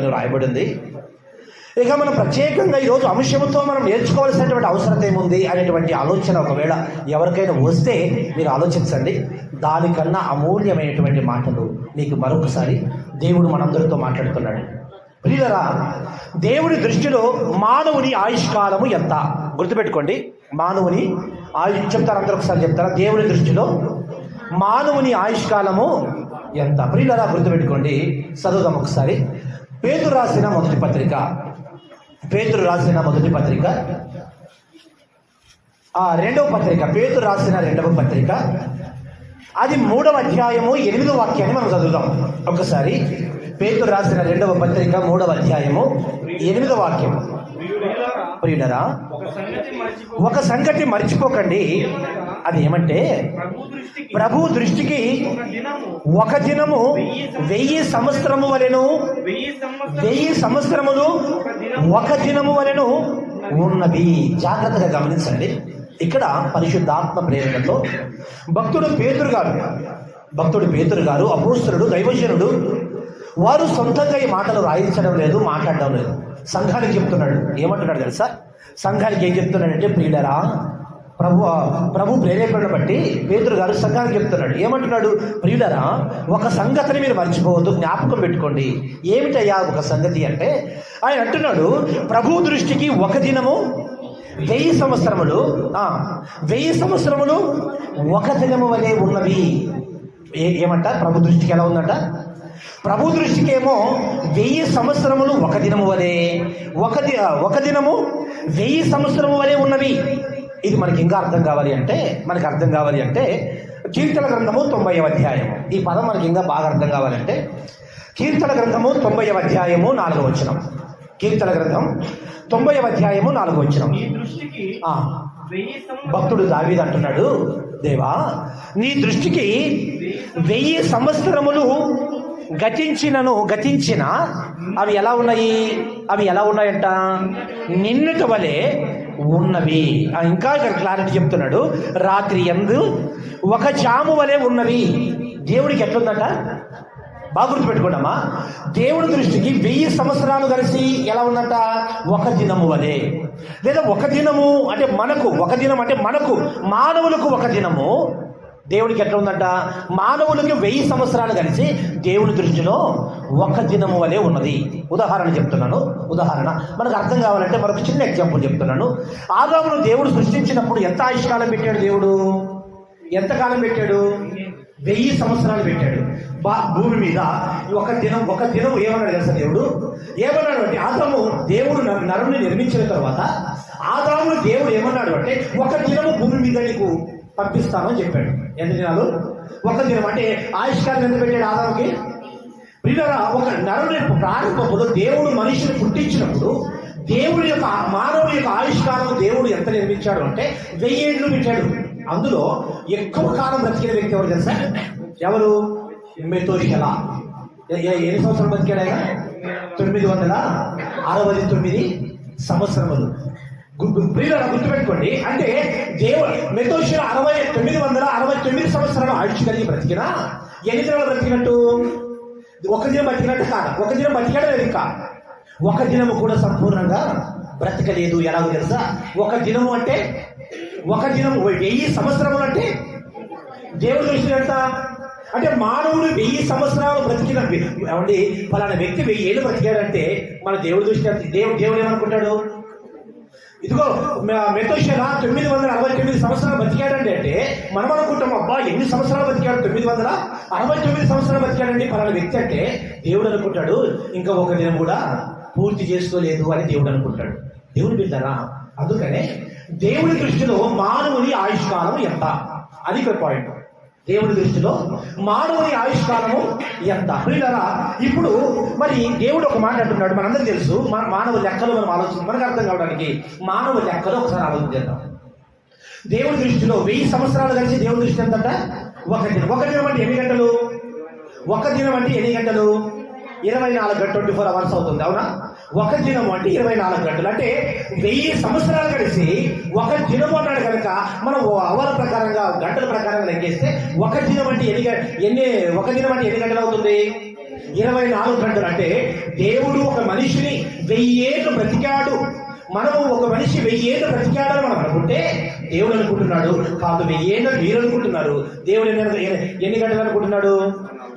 అని రాయబడింది. ఇక మనం ప్రత్యేకంగా ఈరోజు అంశంతో మనం నేర్చుకోవాల్సినటువంటి అవసరం ఏముంది అనేటువంటి ఆలోచన ఒకవేళ ఎవరికైనా వస్తే మీరు ఆలోచించండి. దానికన్నా అమూల్యమైనటువంటి మాటలు నీకు మరొకసారి దేవుడు మనందరితో మాట్లాడుతున్నాడు. ప్రియులరా దేవుడి దృష్టిలో మానవుని ఆయుష్కాలము ఎంత? గుర్తుపెట్టుకోండి. మానవుని ఆయు చెప్తారు అందరూ ఒకసారి చెప్తారా? దేవుడి దృష్టిలో మానవుని ఆయుష్కాలము ఎంత? ప్రియులరా గుర్తుపెట్టుకోండి. చదువుదాం ఒకసారి. పేతురు రాసిన మొదటి పత్రిక. పేతురు రాసిన మొదటి పత్రిక. ఆ రెండవ పత్రిక పేతురు రాసిన రెండవ పత్రిక. అది మూడవ అధ్యాయము ఎనిమిదవ వాక్యాన్ని మనం చదువుదాం. ఒకసారి పేతురు రాసిన రెండవ పత్రిక మూడవ అధ్యాయము ఎనిమిదవ వాక్యం. ప్రియులరా ఒక ఒక సంగతి మర్చిపోకండి. అది ఏమంటే ప్రభు దృష్టికి ఒక దినము. వెయ్యి సంవత్సరము వలెను వెయ్యి సంవత్సరం వెయ్యి సంవత్సరములు ఒక దినము. వలెను ఉన్నది. జాగ్రత్తగా గమనించండి. ఇక్కడ పరిశుద్ధాత్మ ప్రేరణతో భక్తుడు పేతురు గారు భక్తుడు పేతురు గారు అపోస్తులుడు దైవజనుడు వారు సొంతంగా ఈ మాటలు రాయించడం లేదు మాట్లాడడం లేదు. సంఘానికి చెప్తున్నాడు. ఏమంటున్నాడు తెలుసా? సంఘానికి ఏం చెప్తున్నాడంటే ప్రియులరా ప్రభు ప్రభు ప్రేరేపణ బట్టి పేతురు గారు సంఘానికి చెప్తున్నాడు. ఏమంటున్నాడు? ప్రియులరా ఒక సంగతిని మీరు మర్చిపోవద్దు జ్ఞాపకం పెట్టుకోండి. ఏమిటయ్యా ఒక సంగతి అంటే ఆయన అంటున్నాడు ప్రభు దృష్టికి ఒక దినము వెయ్యి సంవత్సరములు వెయ్యి సంవత్సరములు ఒక దినము వలె ఉన్నవి. ఏ ఏమంట? ప్రభు దృష్టికి ఎలా ఉందంట? ప్రభు దృష్టికి ఏమో వెయ్యి సంవత్సరములు ఒక దినము వలె ఒక ది ఒక దినము వెయ్యి సంవత్సరము వలె ఉన్నవి. ఇది మనకి ఇంకా అర్థం కావాలి అంటే మనకి అర్థం కావాలి అంటే కీర్తన గ్రంథము తొంభై అధ్యాయం ఈ పదం మనకి ఇంకా బాగా అర్థం కావాలంటే కీర్తన గ్రంథము తొంభై అధ్యాయము నాలుగో వచనం. కీర్తన గ్రంథం తొంభై అధ్యాయము నాలుగో వచనం. భక్తుడు దావీదు అంటున్నాడు దేవా నీ దృష్టికి వెయ్యి సంవత్సరములు గతించినను గతించిన అవి ఎలా ఉన్నాయి? అవి ఎలా ఉన్నాయంట? నిన్నటి వలె ఉన్నవి. ఇంకా ఇక్కడ క్లారిటీ చెప్తున్నాడు. రాత్రి ఎందు ఒక జాము వలె ఉన్నవి. దేవుడికి ఎట్లుందట? బాగా గుర్తుపెట్టుకున్నామా దేవుడి దృష్టికి వెయ్యి సంవత్సరాలు కలిసి ఎలా ఉందంట? ఒక దినము వలె. లేదా ఒక దినము అంటే మనకు ఒక దినం అంటే మనకు మానవులకు ఒక దినము. దేవుడికి ఎట్లా ఉందంట? మానవులకి వెయ్యి సంవత్సరాలు కలిసి దేవుడి దృష్టిలో ఒక దినము వలె ఉన్నది. ఉదాహరణ చెప్తున్నాను. ఉదాహరణ. మనకు అర్థం కావాలంటే మరొక చిన్న ఎగ్జాంపుల్ చెప్తున్నాను. ఆదామును దేవుడు సృష్టించినప్పుడు ఎంత ఆయుష్కాలం పెట్టాడు దేవుడు? ఎంతకాలం పెట్టాడు? వెయ్యి సంవత్సరాలు పెట్టాడు. బా భూమి మీద ఒక దినం ఒక దినం ఏమన్నాడు తెలుసా దేవుడు? ఏమన్నాడు అంటే ఆదాము దేవుడు న- నరుని నిర్మించిన తర్వాత ఆదాము దేవుడు ఏమన్నాడు అంటే ఒక దినము భూమి మీద నీకు పంపిస్తానని చెప్పాడు. ఎన్ని దినాలు? ఒక దినం. అంటే ఆయుష్కాలం ఎంత పెట్టాడు ఆదాముకి? ప్రియులరా ఒక నరుని ప్రారంభంలో దేవుడు మనిషిని పుట్టించినప్పుడు దేవుడి యొక్క మానవుడి యొక్క ఆయుష్కాలం దేవుడు ఎంత నిర్మించాడు అంటే వెయ్యి ఏళ్ళు పెట్టాడు. అందులో ఎక్కువ కాలం బ్రతికిన వ్యక్తి ఎవరు తెలుసా? ఎవరు? మెతోషల. ఎన్ని సంవత్సరాలు బ్రతికాడు ఆయన? తొమ్మిది వందల అరవై తొమ్మిది సంవత్సరములు. ప్రియులను గుర్తుపెట్టుకోండి. అంటే దేవుడు మెతోషల అరవై తొమ్మిది వందల అరవై తొమ్మిది సంవత్సరాలు ఆయుష్ కలిగి బ్రతికినా? ఎన్ని దినాలు బ్రతికినట్టు? ఒక దినం బతికినట్టు కాదు. ఒక దినం బతికాడు లేదు ఇంకా ఒక దినము కూడా సంపూర్ణంగా బ్రతకలేదు. ఎలాగో తెలుసా? ఒక దినము అంటే ఒక దినం వెయ్యి సంవత్సరములు అంటే దేవుడు దృష్టి అంటే మానవుడు వెయ్యి సంవత్సరాలు బ్రతికిన ఏమండి ఫలానా వ్యక్తి వెయ్యి ఏళ్ళు బ్రతికాడంటే మన దేవుడి దృష్టి దేవుడు దేవుడు ఏమనుకుంటాడు? ఇదిగో మెతోషల తొమ్మిది వందల అరవై తొమ్మిది సంవత్సరాలు బతికాడండి అంటే మనం అనుకుంటాం అబ్బా ఎన్ని సంవత్సరాలు బతికాడు? తొమ్మిది వందల అరవై తొమ్మిది సంవత్సరాలు బతికాడండి పలానా వ్యక్తి అంటే దేవుడు అనుకుంటాడు ఇంకా ఒక దినం కూడా పూర్తి చేసుకోలేదు అని దేవుడు అనుకుంటాడు. దేవుడు బిడ్డరా అందుకనే దేవుడి దృష్టిలో మానవుని ఆయుష్కాలం ఎంత? అది ఇక్కడ పాయింట్ దేవుడి దృష్టిలో మానవుని ఆయుష్కాలము ఎంత? ప్రియులరా ఇప్పుడు మరి దేవుడు ఒక మాట అంటున్నాడు మనందరికీ తెలుసు మన మానవ లెక్కలు మనం ఆలోచన మనకు అర్థం కావడానికి మానవ లెక్కలు ఒకసారి ఆలోచన చేద్దాం. దేవుడి దృష్టిలో వెయ్యి సంవత్సరాలు కలిసి దేవుడి దృష్టి ఎంతంట? ఒక దినం. ఒక దినం అంటే ఎన్ని గంటలు? ఒక దినం అంటే ఎన్ని గంటలు? ఇరవై నాలుగు గంటలు ట్వంటీ ఫోర్ అవర్స్ అవుతుంది అవునా? ఒక దినం అంటే ఇరవై నాలుగు గంటలు. అంటే వెయ్యి సంవత్సరాలు కలిసి ఒక దినం అన్నాడు కనుక మనం అవల ప్రకారంగా గంటల ప్రకారంగా లెక్కేస్తే ఒక దినం అంటే ఎన్ని ఎన్ని ఒక దినం అంటే ఎన్ని గంటలు అవుతుంది? ఇరవై నాలుగు గంటలు. అంటే దేవుడు ఒక మనిషిని వెయ్యేళ్ళు బ్రతికాడు. మనము ఒక మనిషి వెయ్యేళ్ళు బ్రతికాడని మనం అనుకుంటే దేవుడు అనుకుంటున్నాడు. కాదు వెయ్యేళ్ళు మీరు అనుకుంటున్నారు. దేవుడు ఎన్ని ఎన్ని గంటలు అనుకుంటున్నాడు?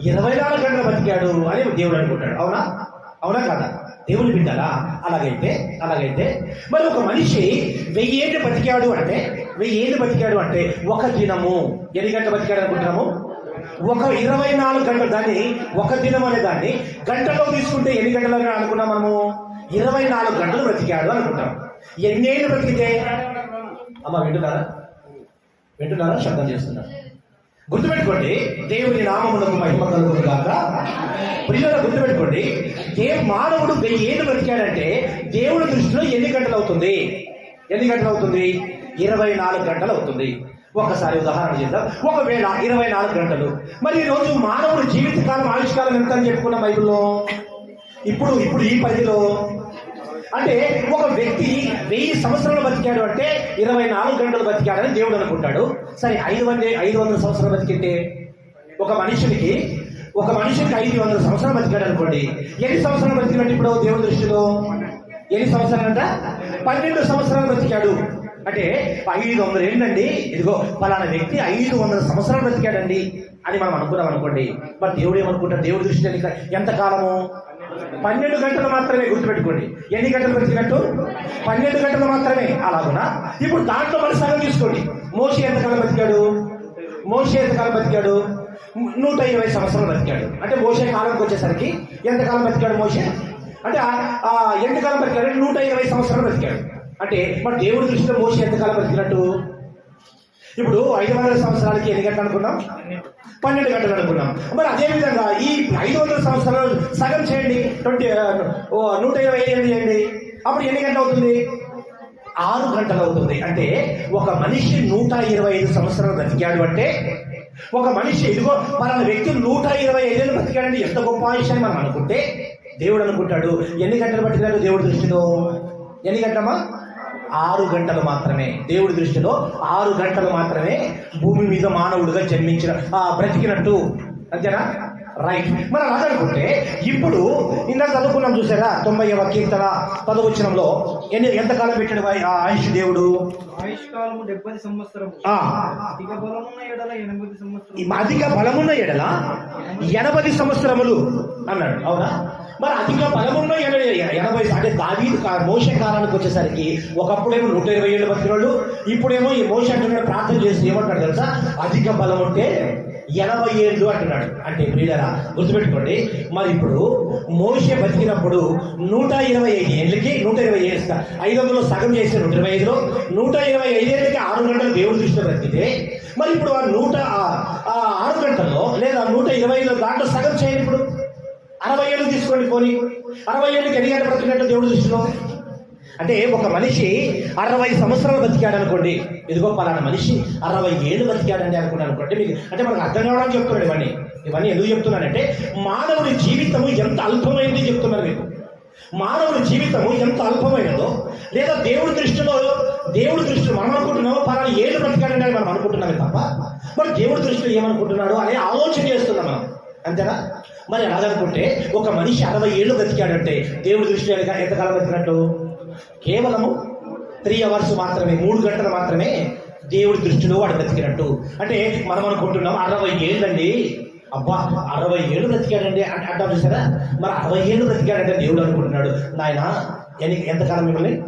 ఇరవై నాలుగు గంటలు బ్రతికాడు అని దేవుడు అనుకుంటాడు. అవునా? అవునా కదా? దేవుని బిడ్డారా అలాగైతే అలాగైతే మరి ఒక మనిషి వెయ్యి ఏళ్ళు బతికాడు అంటే వెయ్యి ఏళ్ళు బతికాడు అంటే ఒక దినము ఎన్ని గంటలు బతికాడు అనుకుంటున్నాము? ఒక ఇరవై నాలుగు గంటలు దాన్ని ఒక దినం అనే దాన్ని గంటలో తీసుకుంటే ఎన్ని గంటలు అనుకున్నాం మనము? ఇరవై నాలుగు గంటలు బ్రతికాడు అనుకుంటాం. ఎన్నేళ్ళు బ్రతికితే అమ్మ వింటున్నారా? వింటున్నారా? శబ్దం చేస్తున్నారు. గుర్తుపెట్టుకోండి దేవుని నామములకు మహిమ కలుగును కాక ప్రియుల గుర్తుపెట్టుకోండి ఏ మానవుడు వెయ్యి ఏళ్ళు బ్రతికాడంటే దేవుడి దృష్టిలో ఎన్ని గంటలు అవుతుంది? ఎన్ని గంటలు అవుతుంది? ఇరవై నాలుగు గంటలు అవుతుంది. ఒకసారి ఉదాహరణ చేద్దాం. ఒకవేళ ఇరవై నాలుగు గంటలు మరి ఈ రోజు మానవుడు జీవితకాలం ఆయుష్కాలం ఎంత అని చెప్పుకున్న బైబిల్లో? ఇప్పుడు ఇప్పుడు ఈ పరిధిలో అంటే ఒక వ్యక్తి వెయ్యి సంవత్సరాలు బతికాడు అంటే ఇరవై నాలుగు గంటలు బతికాడని దేవుడు అనుకుంటాడు. సరే ఐదు వందల ఐదు వందల సంవత్సరాలు బతికితే ఒక మనిషికి ఒక మనిషికి ఐదు వందల సంవత్సరాలు బతికాడు అనుకోండి. ఎన్ని సంవత్సరాలు బతికినట్టు ఇప్పుడు దేవుడి దృష్టిలో? ఎన్ని సంవత్సరాలు అంట పన్నెండు సంవత్సరాలు బతికాడు. అంటే ఐదు వందలు ఏంటండి? ఇదిగో పలానా వ్యక్తి ఐదు వందల సంవత్సరాలు బతికాడండి అని మనం అనుకున్నాం అనుకోండి. మరి దేవుడు ఏమనుకుంటాడు? దేవుడి దృష్టి ఎంత కాలము? పన్నెండు గంటలు మాత్రమే గుర్తుపెట్టుకోండి. ఎన్ని గంటలకు వచ్చినట్టు? పన్నెండు గంటలు మాత్రమే. అలాగునా? ఇప్పుడు దాంట్లో మరి సగం తీసుకోండి. మోషి ఎంతకాలం బతికాడు? మోషి ఎంతకాలం బతికాడు? నూట ఇరవై సంవత్సరాలు బతికాడు. అంటే మోసే కాలంకి వచ్చేసరికి ఎంతకాలం బతికాడు మోసే అంటే ఎంతకాలం బతికాడు? నూట ఇరవై సంవత్సరాలు బతికాడు. అంటే మన దేవుడి దృష్టిలో మోసే ఎంతకాలం బతికినట్టు? ఇప్పుడు ఐదు వందల సంవత్సరాలకి ఎన్ని గంటలు అనుకున్నాం? పన్నెండు గంటలు అనుకున్నాం. మరి అదేవిధంగా ఈ ఐదు వందల సంవత్సరాలు సగం చేయండి. ట్వంటీ నూట ఇరవై ఐదు చేయండి. అప్పుడు ఎన్ని గంటలు అవుతుంది? ఆరు గంటలు అవుతుంది. అంటే ఒక మనిషి నూట ఇరవై ఐదు సంవత్సరాలు బ్రతికాడు అంటే ఒక మనిషి ఇదిగో పలానా వ్యక్తి నూట ఇరవై ఐదేళ్ళు బ్రతికాడంటే ఎంత గొప్ప ఆయుష్ మనం అనుకుంటే దేవుడు అనుకుంటాడు ఎన్ని గంటలు పట్టినాడు దేవుడు దృష్టిలో? ఎన్ని గంటమ్మా? ఆరు గంటలు మాత్రమే. దేవుడి దృష్టిలో ఆరు గంటలు మాత్రమే భూమి మీద మానవుడిగా జన్మించిన ఆ బ్రతికినట్టు. అంతేనా? రైట్ మరి అలా అనుకుంటే ఇప్పుడు ఇందాక చదువుకున్నాం చూసారా? తొంభైవ కీర్తన పదవచనంలో. ఎన్ని ఎంతకాలం పెట్టాడు ఆయుష్ దేవుడు? అధిక బలమున్న ఎడల ఎనభై సంవత్సరములు అన్నాడు. అవునా? మరి అధిక పదమూడులో ఎనభై ఎనభై అంటే దావీదు మోస మోష కాలానికి వచ్చేసరికి ఒకప్పుడేమో నూట ఇరవై ఏళ్ళు బతికినోళ్ళు ఇప్పుడేమో ఈ మోస అంటున్నాడు ప్రార్థన చేసి ఏమంటాడు తెలుసా? అధిక బలం ఉంటే ఎనభై ఏళ్ళు అంటున్నాడు. అంటే ప్రియులరా గుర్తుపెట్టుకోండి మరి ఇప్పుడు మోషే బతికినప్పుడు నూట ఇరవై ఐదు ఏళ్ళకి నూట ఇరవై ఏళ్ళు ఐదు వందలు సగం చేస్తే నూట ఇరవై ఐదులో నూట ఇరవై ఐదేళ్ళకి ఆరు గంటలు దేవుడు దృష్టిలో బ్రతికితే మరి ఇప్పుడు ఆ నూట ఆరు గంటల్లో లేదా నూట ఇరవై ఐదులో దాంట్లో సగం చేయండి ఇప్పుడు. అరవై ఏళ్ళు తీసుకోండి పోని. అరవై ఏళ్ళకి ఎన్ని గంటలు బ్రతికినట్టు దృష్టిలో అంటే ఒక మనిషి అరవై సంవత్సరాలు బతికాడు అనుకోండి. ఇదిగో పలానా మనిషి అరవై ఏళ్ళు బతికాడండి అనుకున్నాను అనుకోండి. మీకు అంటే మనకు అర్థం కావడానికి చెప్తున్నాడు ఇవన్నీ. ఇవన్నీ ఎందుకు చెప్తున్నానంటే మానవుడి జీవితము ఎంత అల్పమైంది చెప్తున్నాను మీకు. మానవుడి జీవితము ఎంత అల్పమైనదో లేదా దేవుడి దృష్టిలో దేవుడి దృష్టిలో మనం అనుకుంటున్నామో పలానా ఏళ్ళు బ్రతికాడండి అని మనం అనుకుంటున్నామే తప్ప మరి దేవుడి దృష్టిలో ఏమనుకుంటున్నాడు అనే ఆలోచన చేస్తున్నాం మనం. అంతేనా? మరి అలాగనుకుంటే ఒక మనిషి అరవై ఏళ్ళు బ్రతికాడంటే దేవుడి దృష్టిలో ఎంతకాలం బ్రతికినట్టు? కేవలము త్రీ అవర్స్ మాత్రమే మూడు గంటలు మాత్రమే దేవుడి దృష్టిలో వాడు బ్రతికినట్టు. అంటే మనం అనుకుంటున్నాం అరవై ఏళ్ళండి. అబ్బా అరవై ఏళ్ళు బ్రతికాడండి అంటే అంటాం చూసారా? మరి అరవై ఏళ్ళు బ్రతికాడంటే దేవుడు అనుకుంటున్నాడు. నాయన ఎంతకాలం మిమ్మల్ని?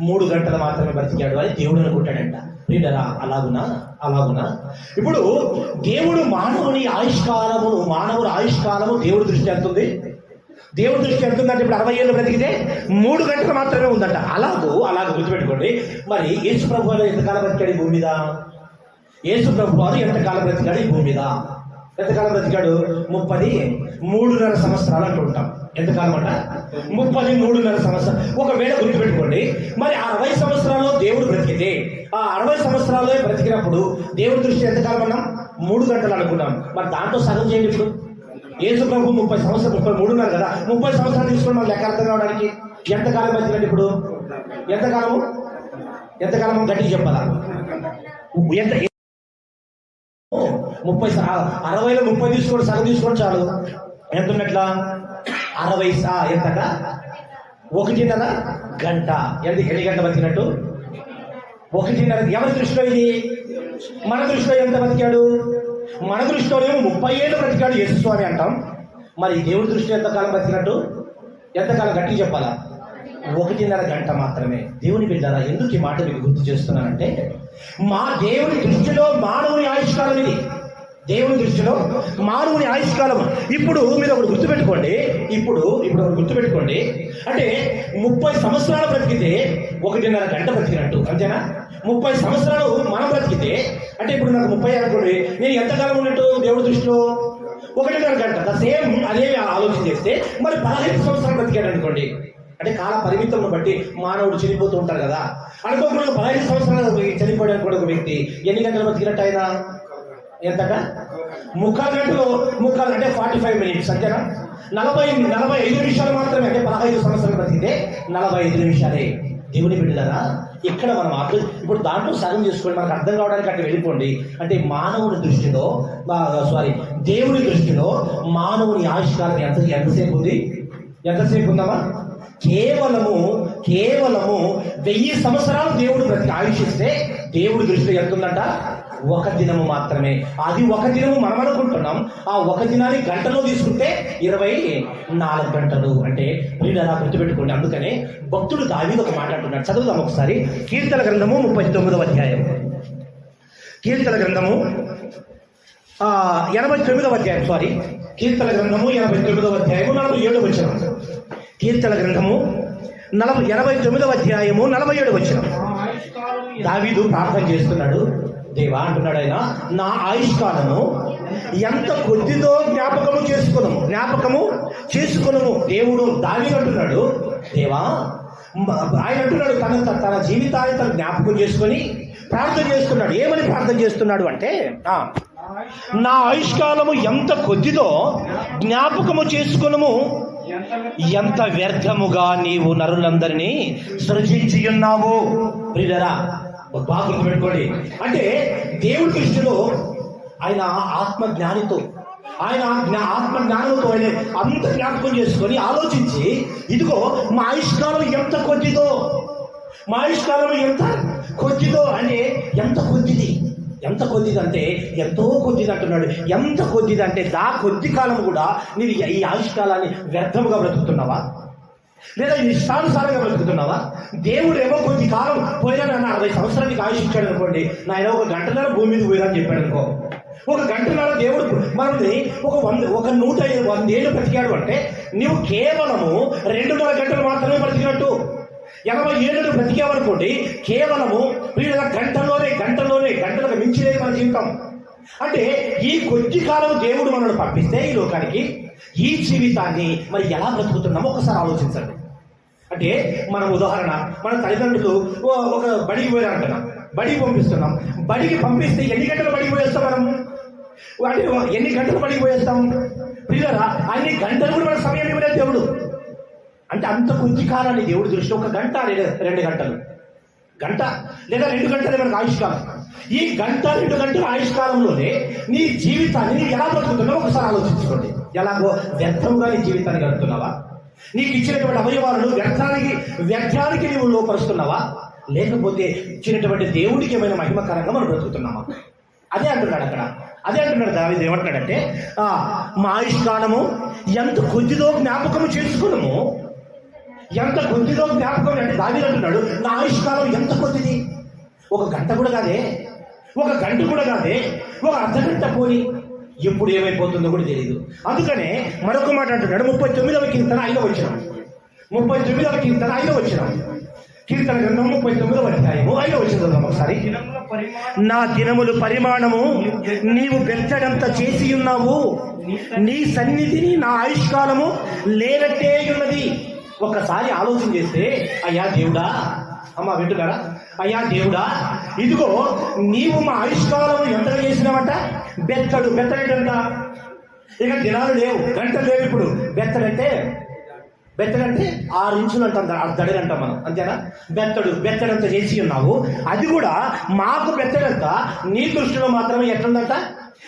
మూడు గంటలు మాత్రమే బ్రతికాడు అని దేవుడు అనుకుంటాడంట. రీడరా అలాగునా? అలాగునా? ఇప్పుడు దేవుడు మానవుని ఆయుష్కాలమును మానవుని ఆయుష్కాలము దేవుడి దృష్టి ఎంతుంది దేవుడి దృష్టి ఎంతుందంటే ఇప్పుడు అరవై ఏళ్ళు బ్రతికితే మూడు గంటలు మాత్రమే ఉందంట. అలాగూ అలాగ గుర్తుపెట్టుకోండి. మరి యేసు ప్రభు వారు ఎంతకాలం బ్రతికాడు ఈ భూమి మీద? యేసు ప్రభు వారు ఎంతకాలం బ్రతికాడు ఈ భూమి మీద? ఎంతకాలం బ్రతికాడు? ముప్పది మూడున్నర సంవత్సరాలు అంటూ ఉంటాం ఎంతకాలం అంట ముప్పది మూడున్నర సంవత్సరం ఒకవేళ గుర్తుపెట్టుకోండి మరి అరవై సంవత్సరాలు దేవుడు బ్రతికితే ఆ అరవై సంవత్సరాల్లో బ్రతికినప్పుడు దేవుడి దృష్టి ఎంతకాలం అన్నాం? మూడు గంటలు అనుకున్నాం. మరి దాంట్లో సగం చేయండి ఇప్పుడు. ఏసు ప్రభు ముప్పై సంవత్సరం ముప్పై మూడున్నర కదా? ముప్పై సంవత్సరాలు తీసుకుని మనం లెక్క అర్థం కావడానికి? ఎంతకాలం బ్రతికండి ఇప్పుడు? ఎంతకాలము ఎంతకాలము గట్టిగా చెప్పాలా? ఎంత ముప్పై అరవైలో ముప్పై తీసుకోండి సగం తీసుకోండి చాలు. ఎంత ఉన్నట్లా? అరవై సా ఎంతట ఒకటిన్నర గంట. ఎంత ఎన్ని గంట బతికినట్టు? ఒకటిన్నర. ఎవరి దృష్టిలో ఇది? మన దృష్టిలో ఎంత బతికాడు? మన దృష్టిలోనేమో ముప్పై ఏళ్ళు బ్రతికాడు యేసుస్వామి అంటాం. మరి దేవుడి దృష్టిలో ఎంతకాలం బతికినట్టు? ఎంతకాలం గట్టి చెప్పాలా? ఒకటిన్నర గంట మాత్రమే. దేవుని బిడ్డారా ఎందుకు ఈ మాట మీకు గుర్తు చేస్తున్నానంటే మా దేవుని దృష్టిలో మానవుని ఆయుష్కాలం ఇది. దేవుని దృష్టిలో మానవుని ఆయుష్కాలం. ఇప్పుడు మీరు ఒకటి గుర్తుపెట్టుకోండి. ఇప్పుడు ఇప్పుడు ఒకటి గుర్తుపెట్టుకోండి. అంటే ముప్పై సంవత్సరాలు బ్రతికితే ఒకటిన్నర గంట బ్రతికినట్టు. అంతేనా? ముప్పై సంవత్సరాలు మనం బ్రతికితే అంటే ఇప్పుడు నాకు ముప్పై అనుకోండి. నేను ఎంతకాలం ఉన్నట్టు దేవుడి దృష్టిలో? ఒకటిన్నర గంట. సేమ్ అదే ఆలోచన చేస్తే మరి పదహైదు సంవత్సరాలు బ్రతికాడు అనుకోండి. అంటే కాల పరిమితులను బట్టి మానవుడు చనిపోతూ ఉంటారు కదా. అనుకోకుండా పదహైదు సంవత్సరాలు చనిపోయాడు అనుకోండి ఒక వ్యక్తి. ఎన్ని గంటలు బ్రతికినట్టు ఆయన? ఎంతట? ముక్కాలు గంటలు ముక్కాలు అంటే ఫార్టీ ఫైవ్ మినిట్స్ అంతేనా నలభై నలభై ఐదు నిమిషాలు మాత్రమే అంటే పదహైదు సంవత్సరాలు బతికితే నలభై ఐదు నిమిషాలే. దేవుని బిడ్డలారా ఇక్కడ మనం అర్థం ఇప్పుడు దాంట్లో సగం చేసుకోండి మనకు అర్థం కావడానికి అక్కడ వెళ్ళిపోండి. అంటే మానవుని దృష్టిలో సారీ దేవుని దృష్టిలో మానవుని ఆవిష్కారం ఎంత ఎంతసేపు ఉంది? ఎంతసేపు ఉందామా కేవలము కేవలము వెయ్యి సంవత్సరాలు దేవుడు ప్రతి ఆయుషిస్తే దేవుడు దేవుడి దృష్టిలో ఎంత ఉందంట ఒక దినము మాత్రమే. అది ఒక దినము మనం అనుకుంటున్నాం ఆ ఒక దినాన్ని గంటలో తీసుకుంటే ఇరవై నాలుగు గంటలు. అంటే మీరు అలా గుర్తుపెట్టుకోండి. అందుకనే భక్తుడు దావీదు ఒక మాట అంటున్నాడు. చదువుదాం ఒకసారి. కీర్తన గ్రంథము ముప్పై తొమ్మిదవ అధ్యాయం. కీర్తన గ్రంథము ఎనభై తొమ్మిదవ అధ్యాయం. సారీ కీర్తన గ్రంథము ఎనభై తొమ్మిదవ అధ్యాయము నలభై ఏడు వచ్చిన కీర్తన గ్రంథము నలభై ఎనభై తొమ్మిదవ అధ్యాయము నలభై ఏడు వచ్చిన దావీదు ప్రార్థన చేస్తున్నాడు. దేవా అంటున్నాడు ఆయన నా ఆయుష్కాలము ఎంత కొద్దిదో జ్ఞాపకము చేసుకునము జ్ఞాపకము చేసుకునము. దేవుడు దావీదు అంటున్నాడు దేవా ఆయన అంటున్నాడు తన తన జీవితాన్ని తను జ్ఞాపకం చేసుకొని ప్రార్థన చేస్తున్నాడు. ఏమని ప్రార్థన చేస్తున్నాడు అంటే నా నా ఆయుష్కాలము ఎంత కొద్దిదో జ్ఞాపకము చేసుకునము ఎంత వ్యర్థముగా నీవు నరులందరినీ సృజించి ఉన్నావు. ప్రియులరా బాగా గుర్తుపెట్టుకోండి. అంటే దేవుడి దృష్టిలో ఆయన ఆత్మ జ్ఞానితో ఆయన జ్ఞా- ఆత్మ జ్ఞానంతో ఆయన అంత జ్ఞాపకం చేసుకొని ఆలోచించి ఇదిగో మా ఆయుష్కాలం ఎంత కొద్దిదో మా ఆయుష్కాలం ఎంత కొద్దిదో అంటే ఎంత కొద్దిది? ఎంత కొద్దిదంటే ఎంతో కొద్దిది అంటున్నాడు ఎంత కొద్దిది అంటే దా కొద్ది కాలం కూడా నీవు ఈ ఆయుష్కాలాన్ని వ్యర్థముగా బ్రతుకుతున్నావా? లేదా ఇష్టానుసారంగా బ్రతుకుతున్నావా? దేవుడు ఏమో కొద్ది కాలం పోయినా నన్ను అరవై సంవత్సరానికి ఆయుష్ ఇచ్చాడు అనుకోండి. నాయన ఒక గంటన్నర భూమి మీద పోయినా అని చెప్పాడు అనుకో. ఒక గంటన్నర దేవుడు మనల్ని ఒక వంద ఒక నూట ఐదు వంద ఏళ్ళు బ్రతికాడు అంటే నీవు కేవలము రెండున్నర గంటలు మాత్రమే బ్రతికినట్టు. ఎనభై ఏళ్ళు బ్రతికేవనుకోండి కేవలము వీళ్ళ గంటలోనే గంటలోనే గంటలకు మించిలేదు మన జీవితం. అంటే ఈ కొద్ది కాలం దేవుడు మనల్ని పంపిస్తే ఈ లోకానికి ఈ జీవితాన్ని మరి ఎలా బ్రతుకుతున్నామో ఒకసారి ఆలోచించండి. అంటే మనం ఉదాహరణ మన తల్లిదండ్రులు ఓ- ఒక బడికి పోయారంటున్నాం బడికి పంపిస్తున్నాం. బడికి పంపిస్తే ఎన్ని గంటలు బడికి పోయేస్తాం మనం? అంటే ఎన్ని గంటలు బడికి పోయేస్తాం? పిల్లరా అన్ని గంటలు కూడా మన సమయం ఇవ్వలేదు దేవుడు. అంటే అంత కొద్ది కాలాన్ని దేవుడి దృష్టి ఒక గంట లేదా రెండు గంటలు. గంట లేదా రెండు గంటలే మనకు ఆయుష్కాలం. ఈ గంట రెండు గంటల ఆయుష్కాలంలోనే నీ జీవితాన్ని నీవు ఎలా బతుకుతున్నావో ఒకసారి ఆలోచించుకోండి. ఎలాగో వ్యర్థంగా నీ జీవితాన్ని గడుపుతున్నావా? నీకు ఇచ్చినటువంటి అవయవాలను వ్యర్థానికి వ్యర్థానికి నీవు లోపరుస్తున్నావా? లేకపోతే ఇచ్చినటువంటి దేవుడికి ఏమైనా మహిమకరంగా మనం బ్రతుకుతున్నామా? అదే అంటున్నాడు అక్కడ. అదే అంటున్నాడు దావి ఏమంటున్నాడంటే మా ఆయుష్కాలము ఎంత కొద్దిదో జ్ఞాపకము చేసుకున్నాము ఎంత కొద్దిదో జ్ఞాపకం అంటే దాని అంటున్నాడు నా ఆయుష్కాలం ఎంత కొద్దిది? ఒక గంట కూడా కాదే. ఒక గంట కూడా కాదే. ఒక అర్ధగంట పోని. ఎప్పుడు ఏమైపోతుందో కూడా తెలియదు అందుకనే మరొక మాట అంటున్నాడు ముప్పై తొమ్మిదవ కీర్తన ఐదో వచ్చిన ముప్పై తొమ్మిదవ కీర్తన ఐదో వచ్చిన కీర్తన గ్రంథం ముప్పై తొమ్మిదవ అధ్యాయము ఐదో వచ్చిన ఒకసారి. నా దినములు పరిమాణము నీవు బెచ్చడంత చేసి ఉన్నావు. నీ సన్నిధిని నా ఆయుష్కాలము లేనట్టే ఉన్నది. ఒకసారి ఆలోచన చేస్తే అయ్యా దేవుడా అమ్మ వింటున్నారా? అయ్యా దేవుడా ఇదిగో నీవు మా ఆయుష్కాలం ఎంతగా చేసినావట? బెత్తడు బెత్తడంట ఇక దినాలు లేవు గంటలు లేవు ఇప్పుడు. బెత్తడంటే బెత్తడంటే ఆరు ఇంచులు అంటాం దా- అంటాం మనం అంతేనా? బెత్తడు బెత్తడంత చేసి ఉన్నావు. అది కూడా మాకు బెత్తడంత నీ దృష్టిలో మాత్రమే ఎట్లుందంట?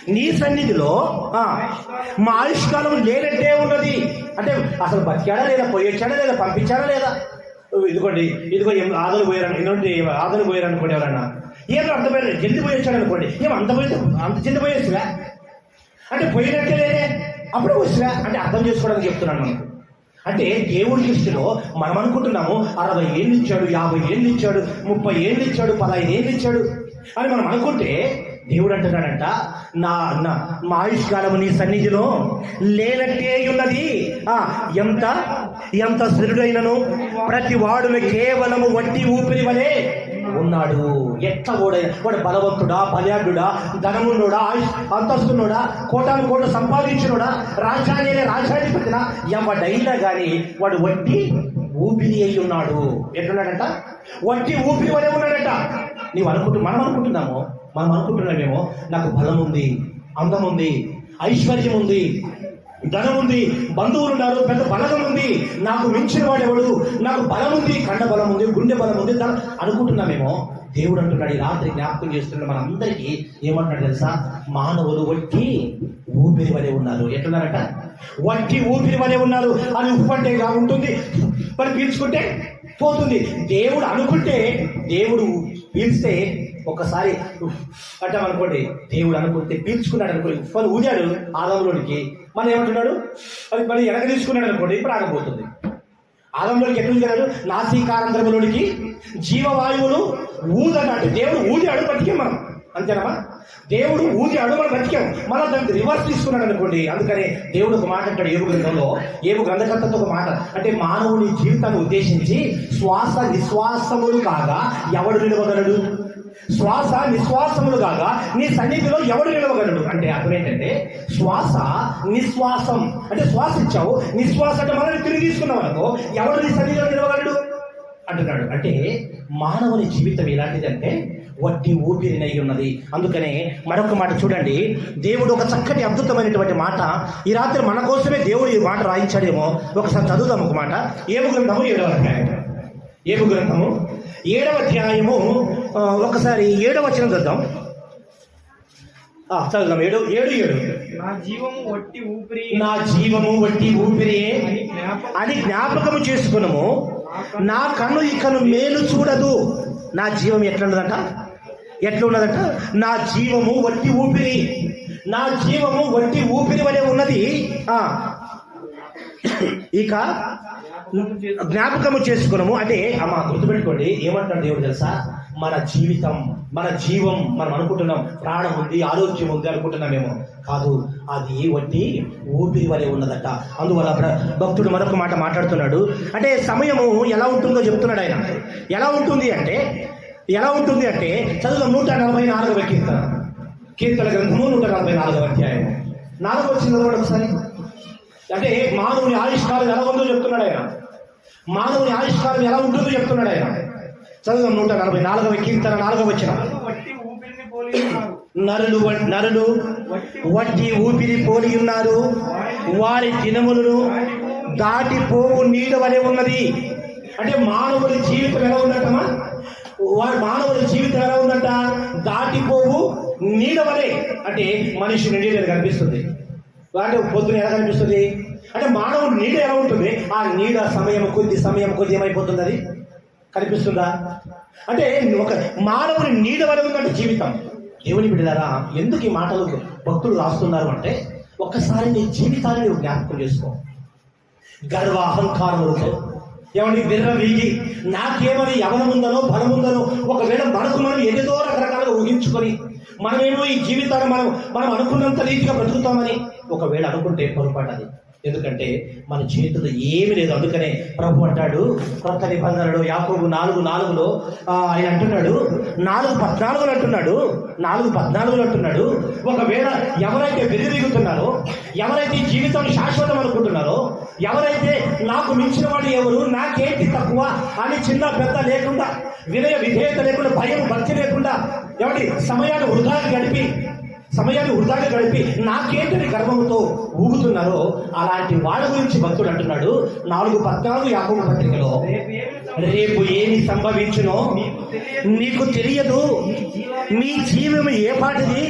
నీ సన్నిధిలో ఆ, మా ఆయుష్కాలం లేనట్టే ఉన్నది అంటే అసలు బతికాడా లేదా? పోయొచ్చాడా లేదా? పంపించాడా లేదా? ఇదిగోండి ఇదిగో ఏం ఆదలు పోయారు ఎందుకంటే ఆదలు పోయారు అనుకోండి ఎవరన్నా. ఏమో అర్థమైన జల్ది పోయొచ్చాడు అనుకోండి. ఏం అంత పోయి అంత జల్ది పోయేసివా అంటే పోయినట్టే లేదే. అప్పుడు వచ్చినా అంటే అర్థం చేసుకోవడానికి చెప్తున్నాను మనకు. అంటే దేవుడి దృష్టిలో మనం అనుకుంటున్నాము అరవై ఏళ్ళు ఇచ్చాడు యాభై ఏళ్ళు ఇచ్చాడు ముప్పై ఏళ్ళు ఇచ్చాడు పదహైదు ఏళ్ళు ఇచ్చాడు. అని మనం అనుకుంటే దేవుడు అంటున్నాడంట నా నా మా ఆయుష్కాలము నీ సన్నిధిలో లేనట్టే ఉన్నది ఆ ఎంత ఎంత స్థిరుడైనను ప్రతి వాడును కేవలము వట్టి ఊపిరి వలె ఉన్నాడు. ఎట్లా ఓడైనా వాడు బలవంతుడా బలాఢ్యుడా ధనమున్నోడా ఆయుష్ అంతస్తున్నోడా కోటాను కోట్లు సంపాదించినోడా రాజాని రాజాధిపతినా? ఎవడైనా కానీ వాడు వట్టి ఊపిరి అయి ఉన్నాడు. ఎట్లున్నాడంట? వట్టి ఊపిరి వలె ఉన్నాడట. నీవు అనుకుంటు మనం అనుకుంటున్నాము మనం అనుకుంటున్నామేమో నాకు బలం ఉంది అందం ఉంది ఐశ్వర్యం ఉంది ధనం ఉంది బంధువులు ఉన్నారు పెద్ద బలగం ఉంది నాకు మించిన వాడెవడు నాకు బలం ఉంది కండ బలం ఉంది గుండె బలం ఉంది అనుకుంటున్నామేమో దేవుడు అంటున్నాడు ఈ రాత్రి జ్ఞాపకం చేస్తున్న మనందరికీ ఏమంటున్నాడు తెలుసా? మానవులు వట్టి ఊపిరి వలె ఉన్నారు. ఎట్లున్నారట? వట్టి ఊపిరి వలె ఉన్నారు. అది ఉప్పంటే ఇలా ఉంటుంది. మరి పీల్చుకుంటే పోతుంది. దేవుడు అనుకుంటే దేవుడు పీల్స్తే ఒక్కసారి ఉఫ్ అంటాం అనుకోండి. దేవుడు అనుకుంటే పీల్చుకున్నాడు అనుకోండి. ఉఫ్ ఊదాడు ఆదంలోనికి. మనం ఏమంటున్నాడు? అది మళ్ళీ వెనక తీసుకున్నాడు అనుకోండి ఇప్పుడు ఆగబోతుంది. ఆదంలోనికి ఎట్లు దిగాడు నాసీకారంధ్రములోనికి జీవవాయువును ఊదన్నాడు దేవుడు ఊదాడు బతికే మనం. అంతేనమ్మా? దేవుడు ఊదాడు మనం బ్రతికాం మళ్ళీ దానికి రివర్స్ తీసుకున్నాడు అనుకోండి. అందుకనే దేవుడు ఒక మాట అంటాడు ఏవు గ్రంథంలో. ఏవు గ్రంథకర్తతో ఒక మాట. అంటే మానవుని జీవితాన్ని ఉద్దేశించి శ్వాస నిశ్వాసములు కాగా ఎవడు నిలవగలడు? శ్వాస నిశ్వాసములు కాగా నీ సన్నిధిలో ఎవడు నిలవగలడు? అంటే అర్థం ఏంటంటే శ్వాస నిశ్వాసం. అంటే శ్వాస ఇచ్చావు. నిశ్వాస అంటే మనల్ని తిరిగి తీసుకున్నావు అనుకో ఎవడు నీ సన్నిధిలో నిలవగలడు? అంటున్నాడు. అంటే మానవుని జీవితం ఎలాంటిదంటే వడ్డీ ఊపిరినై ఉన్నది. అందుకనే మరొక మాట చూడండి. దేవుడు ఒక చక్కటి అద్భుతమైనటువంటి మాట. ఈ రాత్రి మన కోసమే దేవుడు ఈ మాట రాయించాడేమో. ఒకసారి చదువుదాం ఒక మాట. ఏము గ్రంథము ఏడవ అధ్యాయం. ఏము గ్రంథము ఏడవ అధ్యాయము ఒకసారి ఏడవ వచనం చదువుదాం. ఆ, చదువుదాం. ఏడు ఏడు ఏడు. నా జీవము వట్టి ఊపిరి నా జీవము వట్టి ఊపిరి అని జ్ఞాపకం అని జ్ఞాపకము చేసుకునము. నా కన్ను ఇకను మేలు చూడదు. నా జీవం ఎట్లున్నదంట ఎట్లున్నదంట? నా జీవము వట్టి ఊపిరి. నా జీవము వట్టి ఊపిరి వలె ఉన్నది. ఇక జ్ఞాపకము చేసుకున్నాము. అంటే అమ్మ గుర్తుపెట్టుకోండి ఏమంటాడు దేవుడు తెలుసా? మన జీవితం మన జీవం మనం అనుకుంటున్నాం ప్రాణం ఉంది ఆరోగ్యం ఉంది అనుకుంటున్నామేమో కాదు అది వట్టి ఊపిరి వలె ఉన్నదట. అందువల్ల భక్తుడు మరొక మాట మాట్లాడుతున్నాడు. అంటే సమయము ఎలా ఉంటుందో చెప్తున్నాడు ఆయన. ఎలా ఉంటుంది అంటే ఎలా ఉంటుంది అంటే చదువు నూట నలభై నాలుగవ కీర్తన. కీర్తన గ్రంథము నూట నలభై నాలుగవ అధ్యాయం. నాలుగవ వచ్చింది చదవండి ఒకసారి. అంటే మానవుని ఆవిష్కారం ఎలా ఉందో చెప్తున్నాడు ఆయన. మానవుని ఆవిష్కారం ఎలా ఉంటుందో చెప్తున్నాడు ఆయన. చదువు నూట నలభై నాలుగవ కీర్తన నాలుగవ వచ్చిన నరులు నరులు వడ్డీ ఊపిరి పోలి ఉన్నారు. వారి దినములను దాటిపోవు నీడ వలె ఉన్నది. అంటే మానవుని జీవితం ఎలా వారి మానవుని జీవితం ఎలా ఉందంట? దాటిపోవు నీడవలే. అంటే మనిషి నీడ కనిపిస్తుంది. అంటే పొద్దున ఎలా కనిపిస్తుంది? అంటే మానవుడు నీడ ఎలా ఉంటుంది? ఆ నీడ సమయం కొద్ది సమయం కొద్ది ఏమైపోతుంది అది? కనిపిస్తుందా? అంటే ఒక మానవుని నీడ వలె ఉందంటే జీవితం. దేవుని బిడ్డలారా ఎందుకు ఈ మాటలు భక్తులు రాస్తున్నారు అంటే ఒక్కసారి నీ జీవితాన్ని జ్ఞాపకం చేసుకో. గర్వ అహంకారములతో ఏమని విర్ర వీగి నాకేమని ఎవరముందనో బలముందనో ఒకవేళ మనకు మనం ఏదేదో రకరకాలుగా ఊహించుకొని మనమేమో ఈ జీవితాన్ని మనం మనం అనుకున్నంత రీతిగా బ్రతుకుతామని ఒకవేళ అనుకుంటే పొరపాటు అది. ఎందుకంటే మన చేతిలో ఏమీ లేదు. అందుకనే ప్రభు అంటాడు కొత్త నిబంధనలు యాకోబు నాలుగు నాలుగులో ఆయన అంటున్నాడు నాలుగు పద్నాలుగులు అంటున్నాడు నాలుగు పద్నాలుగులు అంటున్నాడు ఒకవేళ ఎవరైతే వెదిరిగుతున్నారో ఎవరైతే జీవితం శాశ్వతం అనుకుంటున్నారో ఎవరైతే నాకు మించిన వాడు ఎవరు నాకేంటి తక్కువ అని చిన్న పెద్ద లేకుండా వినయ విధేయత లేకుండా భయం భక్తి లేకుండా ఎవరి సమయాన్ని వృధా గడిపి సమయాన్ని వృధాగా గడిపి నాకేంటని గర్వంతో ఊగుతున్నారో అలాంటి వాళ్ళ గురించి భక్తుడు అంటున్నాడు. నాలుగు పద్నాలుగు యాభై పత్రికలో రేపు ఏమి సంభవించునో నీకు తెలియదు. మీ జీవం ఏ పాటిది?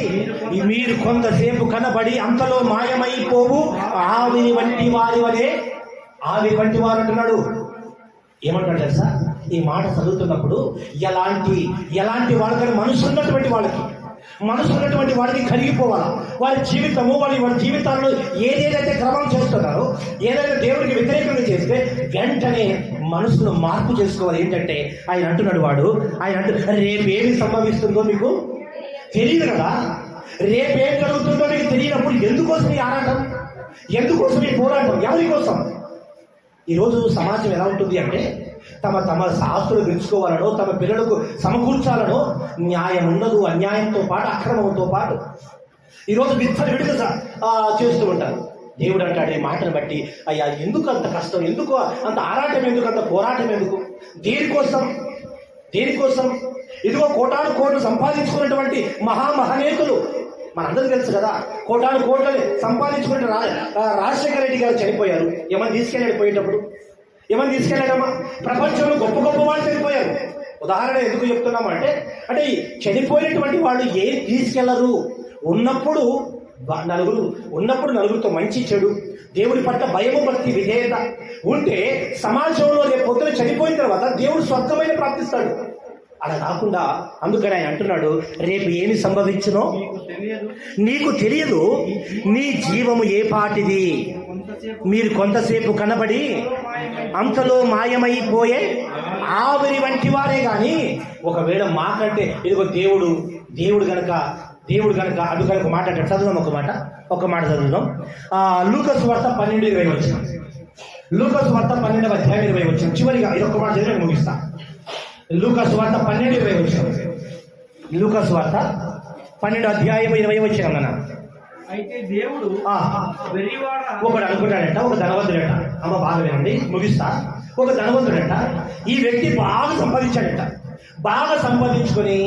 మీరు కొంతసేపు కనబడి అంతలో మాయమైపోవు. ఆవిరి వంటి వారి వలే ఆవిరి వంటి వారు అంటున్నాడు. ఏమంటాడు తెలుసా? ఈ మాట చదువుతున్నప్పుడు ఎలాంటి ఎలాంటి వాళ్ళకని మనసు ఉన్నటువంటి వాళ్ళకి మనసు ఉన్నటువంటి వాడికి కరిగిపోవాలా? వారి జీవితము వారి వారి జీవితాల్లో ఏదేదైతే క్రమం చేస్తున్నారో ఏదైతే దేవుడికి వ్యతిరేకంగా చేస్తే వెంటనే మనసును మార్పు చేసుకోవాలి. ఏంటంటే ఆయన అంటున్నాడు వాడు ఆయన అంటు రేపేమి సంభవిస్తుందో మీకు తెలియదు కదా? రేపేం జరుగుతుందో మీకు తెలియనప్పుడు ఎందుకోసం ఈ ఆరాటం? ఎందుకోసం ఈ పోరాటం? ఎవరి కోసం ఈరోజు సమాజం ఎలా ఉంటుంది అంటే తమ తమ ఆస్తులు పెంచుకోవాలనో తమ పిల్లలకు సమకూర్చాలనో న్యాయం ఉండదు అన్యాయంతో పాటు అక్రమంతో పాటు. ఈరోజు విత్తలు విడుదల చేస్తూ ఉంటారు. దేవుడు అంటాడు ఈ మాటను బట్టి అయ్యా ఎందుకు అంత కష్టం? ఎందుకు అంత ఆరాటం ఎందుకు? అంత పోరాటం ఎందుకు? దేనికోసం? దేనికోసం? ఇదిగో కోటాను కోట్లు సంపాదించుకున్నటువంటి మహామహనేతులు మనందరికీ తెలుసు కదా కోటాను కోట్లు సంపాదించుకున్న రాజశేఖర రెడ్డి గారు చనిపోయారు. ఏమైనా తీసుకెళ్ళి పోయేటప్పుడు? ఏమని తీసుకెళ్ళాడమ్మా? ప్రపంచంలో గొప్ప గొప్ప వాళ్ళు చనిపోయారు. ఉదాహరణ ఎందుకు చెప్తున్నామంటే అంటే ఈ చనిపోయినటువంటి వాళ్ళు ఏం తీసుకెళ్ళరు? ఉన్నప్పుడు నలుగురు ఉన్నప్పుడు నలుగురితో మంచి చెడు దేవుడి పట్ల భయము భక్తి విధేయత ఉంటే సమాజంలో రేపు పొద్దున చనిపోయిన తర్వాత దేవుడు స్వర్గమైన ప్రాప్తిస్తాడు. అలా కాకుండా అందుకని ఆయన అంటున్నాడు రేపు ఏమి సంభవించునో? నీకు తెలియదు నీ జీవము ఏ పాటిది? మీరు కొంతసేపు కనబడి అంతలో మాయమైపోయే ఆవిరి వంటి వారే గాని ఒకవేళ మాకంటే ఇదిగో దేవుడు దేవుడు గనక దేవుడు కనుక అడు కనుక మాట్లాడాడు చదువుదాం ఒక మాట ఒక మాట చదువుదాం. లూకస్ వార్త పన్నెండు ఇరవై వచ్చిన. లూకస్ వార్త పన్నెండవ అధ్యాయం ఇరవై వచ్చిన. చివరిగా ఇది ఒక మాట చదివి ముగిస్తా. లూకస్ వార్త పన్నెండు ఇరవై వచ్చిన. లూకస్ వార్త పన్నెండు అధ్యాయం ఇరవై వచ్చిన నాన్న అయితే దేవుడు ఒకడు అనుకుంటాడట ఒక ధనవంతుడట అమ్మ బాగా వినండి ముగిస్తా. ఒక ధనవంతుడట. ఈ వ్యక్తి బాగా సంపాదించాడట. బాగా సంపాదించుకొని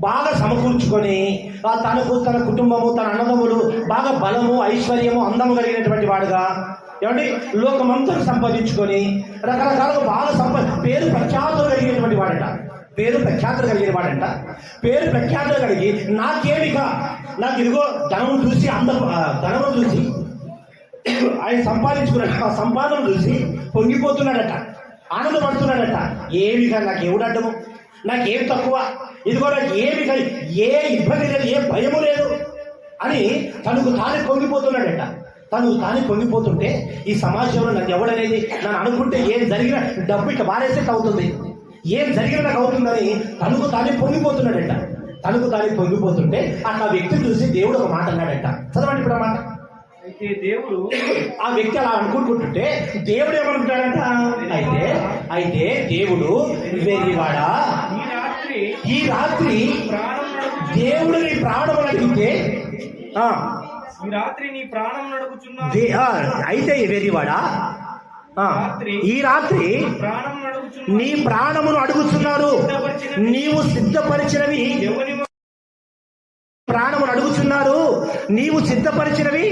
బాగా సమకూర్చుకొని తనకు తన కుటుంబము తన అన్నదమ్ములు బాగా బలము ఐశ్వర్యము అందము కలిగినటువంటి వాడుగా. ఏమండి? లోకమంతా సంపాదించుకొని రకరకాలుగా బాగా సంపా పేరు ప్రఖ్యాతులు కలిగినటువంటి వాడట. పేరు ప్రఖ్యాతులు కలిగిన వాడంట. పేరు ప్రఖ్యాతులు కలిగి నాకేమిక? నాకు ఇదిగో ధనము చూసి అందం ధనం ధనము చూసి ఆయన సంపాదించుకున్న ఆ సంపాదన చూసి పొంగిపోతున్నాడట ఆనందపడుతున్నాడట. ఏమి కాదు నాకు ఎవడు అడ్డము? నాకేం తక్కువ? ఇదిగో నాకు ఏమి కాదు ఏ ఇబ్బంది లేదు ఏ భయము లేదు అని తనకు తానే పొంగిపోతున్నాడట. తను తానే పొంగిపోతుంటే ఈ సమాజంలో నాకు ఎవడనేది? నన్ను అనుకుంటే ఏం జరిగినా డబ్బు ఇట్లా మారేసే అవుతుంది. ఏం జరిగినా నాకు అవుతుందని తనకు తానే పొంగిపోతున్నాడట. తనకు తానే పొంగిపోతుంటే అట్లా వ్యక్తి చూసి దేవుడు ఒక మాట అన్నాడట. చదవండి ఇప్పుడు మాట. అయితే దేవుడు ఆ వ్యక్తి అలా అనుకుంటుంటే దేవుడు ఏమనుకుంటాడంట? అయితే అయితే దేవుడు వెర్రివాడా? ఈ రాత్రి ఈ రాత్రి దేవుడు నీ ప్రాణం అడిగితే ఈ రాత్రి నీ ప్రాణం నడుపుచున్నా అయితే వెర్రివాడా? ఆ, ఈ రాత్రి నీ ప్రాణమును అడుగుతున్నారు నీవు సిద్ధపరిచినవి. ప్రాణమును అడుగుతున్నారు నీవు సిద్ధపరిచినవి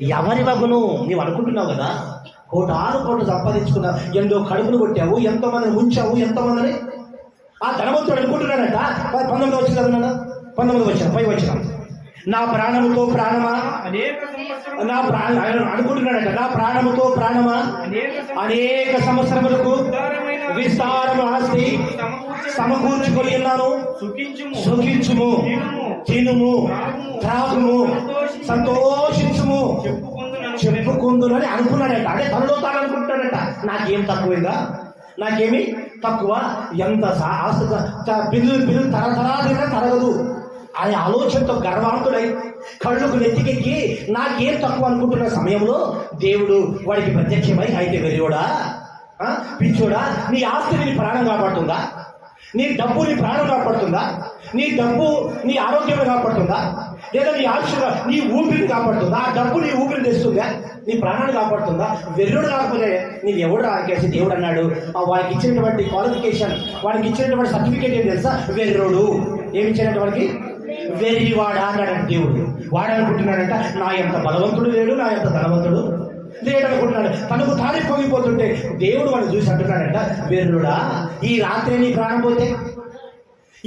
ఎవరి వగును? నీవు అనుకుంటున్నావు కదా? కోటాను కోట్లు సంపాదించుకున్నావు. ఎంతో కడుపులు కొట్టావు. ఎంతో మందిని ముంచావు. ఎంతో మందిని ఆ ధనవంతుడు అనుకుంటున్నాడట. పంతొమ్మిది వచ్చిన పంతొమ్మిది వచ్చిన పై వచ్చిన. నా ప్రాణముతో ప్రాణమా? నా ప్రాణ ఆయన అనుకుంటున్నాడట నా ప్రాణముతో ప్రాణమా? అనేక సంవత్సరం అనేక సంవత్సరములకు విస్తారము ఆస్తి సమకూర్చ సమకూర్చుకొని ఉన్నాను. సుఖించుము తినుము త్రాగుము సంతోషించుము చెప్పుకుందునను అనుకున్నాడట. అంటే తనలో తాను అనుకుంటాడట నాకేం తక్కువగా నాకేమి తక్కువ? ఎంత బిల్లు బిల్లు తరతరాలుగా తరగదు. అనే ఆలోచనతో గర్వాంతుడై కళ్ళుకు నెత్తికెక్కి నాకేం తక్కువ అనుకుంటున్న సమయంలో దేవుడు వాడికి ప్రత్యక్షమై అయితే వెర్రియోడా పిచ్చోడా? నీ ఆస్తి నీ ప్రాణం కాపాడుతుందా? నీ డబ్బు నీ ప్రాణం కాపాడుతుందా? నీ డబ్బు నీ ఆరోగ్యం కాపాడుతుందా? లేదా నీ ఆశ నీ ఊపిరిని కాపాడుతుందా? ఆ డబ్బు నీ ఊపిరిని తెస్తుందా? నీ ప్రాణాన్ని కాపాడుతుందా? వెర్రుడు కాకపోతే నీవు ఎవడు రాకేసి దేవుడు అన్నాడు ఆ వాడికి ఇచ్చినటువంటి క్వాలిఫికేషన్ వాడికి ఇచ్చినటువంటి సర్టిఫికేట్ ఏం తెలుసా? వెర్రుడు. ఏమి ఇచ్చినటువంటి వాడికి? వెర్రివాడా అన్నాడు దేవుడు. వాడనుకుంటున్నాడంట నా ఎంత బలవంతుడు లేడు నా ఎంత ధనవంతుడు? లేడనుకుంటున్నాడు. తనకు తానే పొంగిపోతుంటే దేవుడు వాడిని చూసి అంటున్నాడంట వెర్రుడా ఈ రాత్రి నీ ప్రాణం పోతే?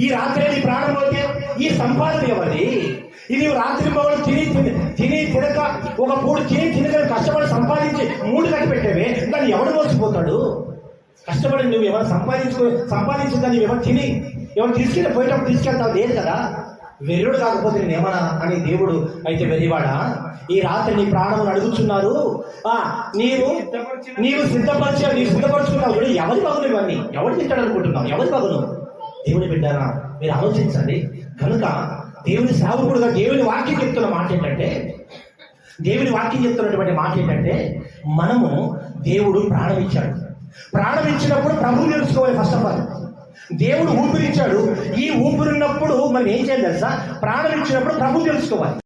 ఈ రాత్రి నీ ప్రాణం పోతే? ఈ సంపాదన ఎవరి ఇది రాత్రి మొగలు తిని తిని తిని తినక ఒక పూడు తిని తినక కష్టపడి సంపాదించి మూడు కట్టి పెట్టేవే దాన్ని ఎవడు మోసిపోతాడు? కష్టపడి నువ్వు ఎవరు సంపాదించుకో సంపాదించిన దాన్ని ఎవరు తిని ఎవరు తీసుకెళ్ళి పోయేటప్పుడు తీసుకెళ్తావు? లేదు కదా? వెర్రుడు కాకపోతే నేమనా అని దేవుడు అయితే వెర్రివాడా ఈ రాత్రి నీ ప్రాణం అడుగుతున్నారు ఆ నీవు నీవు సిద్ధపరిచా నీవు సిద్ధపరచుకున్నావు. ఎవరి పగులు ఇవన్నీ? ఎవరు తింటాడు అనుకుంటున్నావు ఎవరి పగులు? దేవుని బిడ్డారా మీరు ఆలోచించండి. కనుక దేవుని సేవకుడుగా దేవుని వాక్యం చెప్తున్న మాట ఏంటంటే దేవుని వాక్యం చెప్తున్నటువంటి మాట ఏంటంటే మనము దేవుడు ప్రాణం ఇచ్చాడు. ప్రాణం ఇచ్చినప్పుడు ప్రభువు తెలుసుకోవాలి ఫస్ట్ ఆఫ్ ఆల్ దేవుడు ఊపిరిచ్చాడు ఈ ఊపిరిన్నప్పుడు మనం ఏం చేయాలి తెలుసా? ప్రాణం ఇచ్చినప్పుడు ప్రభు తెలుసుకోవాలి.